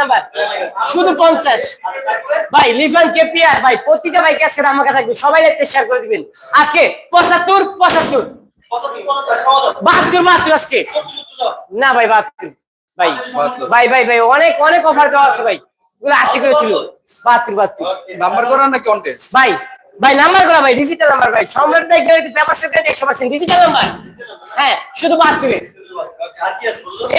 Number. শুধু পঞ্চাশ। ভাই লিফান কেপিআর ভাই প্রতিটা বাইক আজকে ধামাকা থাকবে। সবাই একটা শেয়ার করে দিবেন। আজকে পঁচাত্তর পঁচাত্তর। বাহাত্তর বাহাত্তর আজকে। না ভাই বাহাত্তর। ভাই ভাই ভাই ভাই অনেক অনেক অফার দেওয়া আছে ভাই। এগুলো আশি করে ছিল। বাহাত্তর বাহাত্তর। নাম্বার করা না কন্টেস্ট ভাই ভাই নাম্বার করা ভাই ডিজিটাল নাম্বার ভাই। সম্রাট ভাই গ্যালারিতে পেপার সেট একশো পার্সেন্ট ডিজিটাল নাম্বার হ্যাঁ শুধু বাহাত্তরে।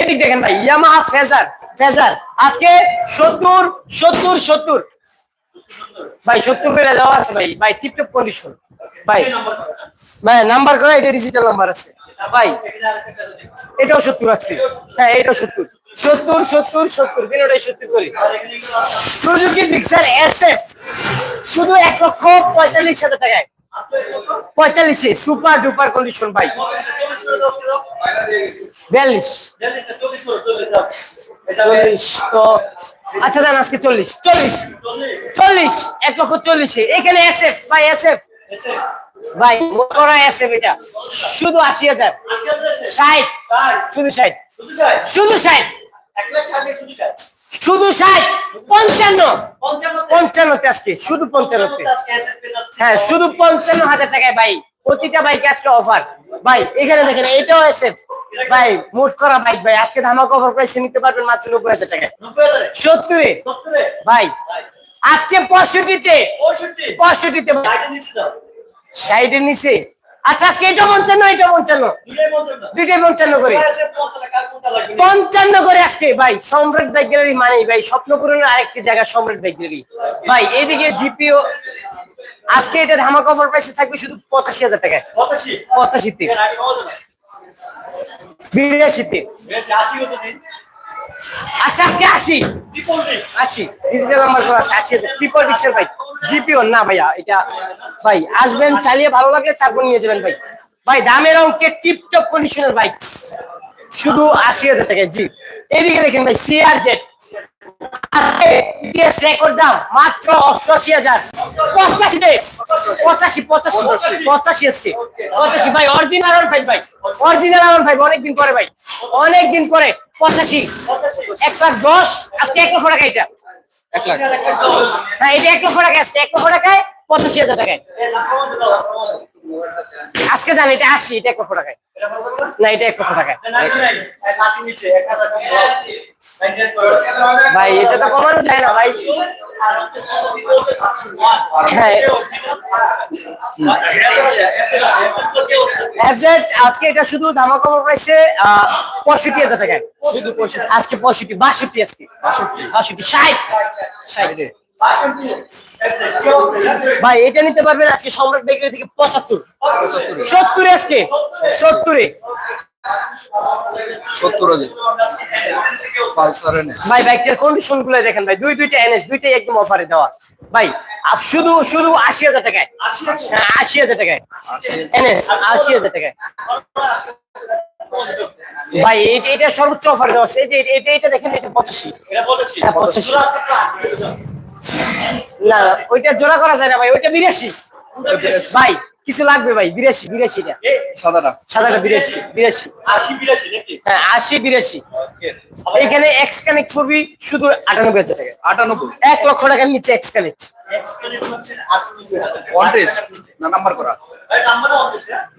এদিক দেখেন ভাই ইয়ামাহা ফেজার ফেজার আজকে সত্তর সত্তর সত্তর। ভাই, সত্তর করে দেওয়া আছে ভাই। ভাই, টিপটপ কন্ডিশন ভাই ভাই, নাম্বার করা, এটা ডিজিটাল নাম্বার আছে। ভাই, এটাও সত্তর আছে হ্যাঁ এটাও সত্তর। সত্তর সত্তর সত্তর। তিনটাই সত্তর করি। সুজুকি জিক্সার এসএফ শুধু এক লক্ষ পঁয়তাল্লিশ হাজার টাকায়। পঁয়তাল্লিশে সুপার ডুপার কন্ডিশন ভাই। বিয়াল্লিশ। চল্লিশ তো আচ্ছা জান আজকে চল্লিশ। চল্লিশ। চল্লিশ এক লক্ষ চল্লিশে। এখানে এসএফ ভাই এসএফ ভাই মোটরা এসএফ এটা। শুধু আশি হাজার। ষাট। শুধু ষাট। শুধু ষাট? শুধু ষাট। পঞ্চান্ন। পঞ্চান্নতে আজকে। শুধু পঞ্চান্নতে। হ্যাঁ শুধু পঞ্চান্ন হাজার টাকায় ভাই। প্রতিটা বাইক আজকে অফার ভাই এখানে দেখেন এটাও এসএফ ভাই মোট করা বাইক ভাই। আজকে ধামাকা অফার প্রাইসে নিতে পারবেন মাত্র নব্বই হাজার টাকা সত্তরে? ভাই আজকে পঁয়ষট্টিতে? পঁয়ষট্টিতে সাইডের নিচে আচ্ছা আজকে এটা পঞ্চান্ন এটা পঞ্চান্ন? দুইটাই পঞ্চান্ন। করে? পঞ্চান্ন করে আজকে ভাই। সম্রাট বাইক গ্যালারি মানে ভাই স্বপ্ন পূরণের আরেকটি জায়গা সম্রাট বাইক গ্যালারি। ভাই জিপিও আজকে এটা ধামাকা অফার প্রাইসে থাকবে শুধু পঁচাশি হাজার টাকায়। পঁচাশিতে। বিরাশিতে। আচ্ছা আজকে আসি আসি ডিজিটাল নাম্বার করা আছে আসি ট্রিপল ডিক্সের ভাই। জিপিও না ভাইয়া এটা ভাই আসবেন চালিয়ে ভালো লাগলে তারপর নিয়ে যাবেন ভাই। ভাই দামের অঙ্কে টিপটপ কন্ডিশনের বাইক শুধু আশি হাজার টাকা জি। এদিকে দেখেন ভাই সিআর জেড ইতিহাস রেকর্ড দাম মাত্র অষ্টআশি হাজার। পঁচাশি পঁচাশি পঁচাশি পঁচাশি আজকে পঁচাশি ভাই অরিজিনাল আরন ফাইভ ভাই। অরিজিনাল আরন ফাইভ অনেকদিন পরে ভাই। অনেকদিন পরে পঁচাশি। এক লাখ দশ আজকে এক লক্ষ টাকা এটা। হ্যাঁ এটা এক লক্ষ টাকা আজকে এক লক্ষ টাকায় পঁচাশি হাজার টাকায়। আজকে জান এটা আশি এটা এক লক্ষ টাকায়। না এটা এক লক্ষ টাকায়। ভাই এটা তো কমানো যায় না ভাই। হ্যাঁ। আজকে এটা শুধু ধামাকা প্রাইসে পঁয়ষট্টি হাজার পঁয়ষট্টি। আজকে পঁয়ষট্টি বাষট্টি আজকে। বাষট্টি। ষাট। ষাট। ভাই এটা নিতে পারবেন আজকে সম্রাট বেকারি থেকে পঁচাত্তর। সত্তরে আজকে। সত্তরে সত্তর হাজার। Pulsar NS. ভাই বাইকের কন্ডিশনগুলো দেখেন ভাই দুই দুইটা এনএস দুইটাই একদম অফারে দেওয়া। ভাই আর শুধু শুধু আশি হাজার টাকায়। হ্যাঁ, আশি হাজার টাকায়। এনএস আশি হাজার টাকায়। ভাই এটা এটা সর্বোচ্চ অফার দেওয়া আছে। এই যে এটা এটা দেখেন এটা পঁচাশি। হ্যাঁ, পঁচাশি। না না, ওইটা জোড়া করা যায় না ভাই ওইটা বিরাশি। ভাই কিছু লাগবে ভাই বিরাশি বিরাশিটা সাদাটা সাদাটা বিরাশি বিরাশি। আশি বিরাশি হ্যাঁ আশি বিরাশি। এখানে এক্স কানেক্ট করবি শুধু আটানব্বই হাজার টাকা। আটানব্বই? এক লক্ষ টাকার নিচে এক্স কানেক্ট কন্টেস্ট না নাম্বার করা।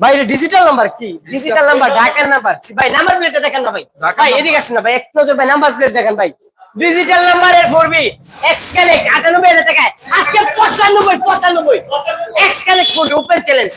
ভাই এটা ডিজিটাল নাম্বার কি? ডিজিটাল নাম্বার ঢাকার নাম্বার ভাই নাম্বার প্লেটটা দেখেন না ভাই। ভাই এদিকে আসেন না ভাই এক নজর ভাই নাম্বার প্লেট দেখেন ভাই। ডিজিটাল নাম্বারের ফোরবি এক্স কানেক্ট আটানব্বই হাজার টাকায়। আজকে পঁচানব্বই পঁচানব্বই। X connect four B open challenge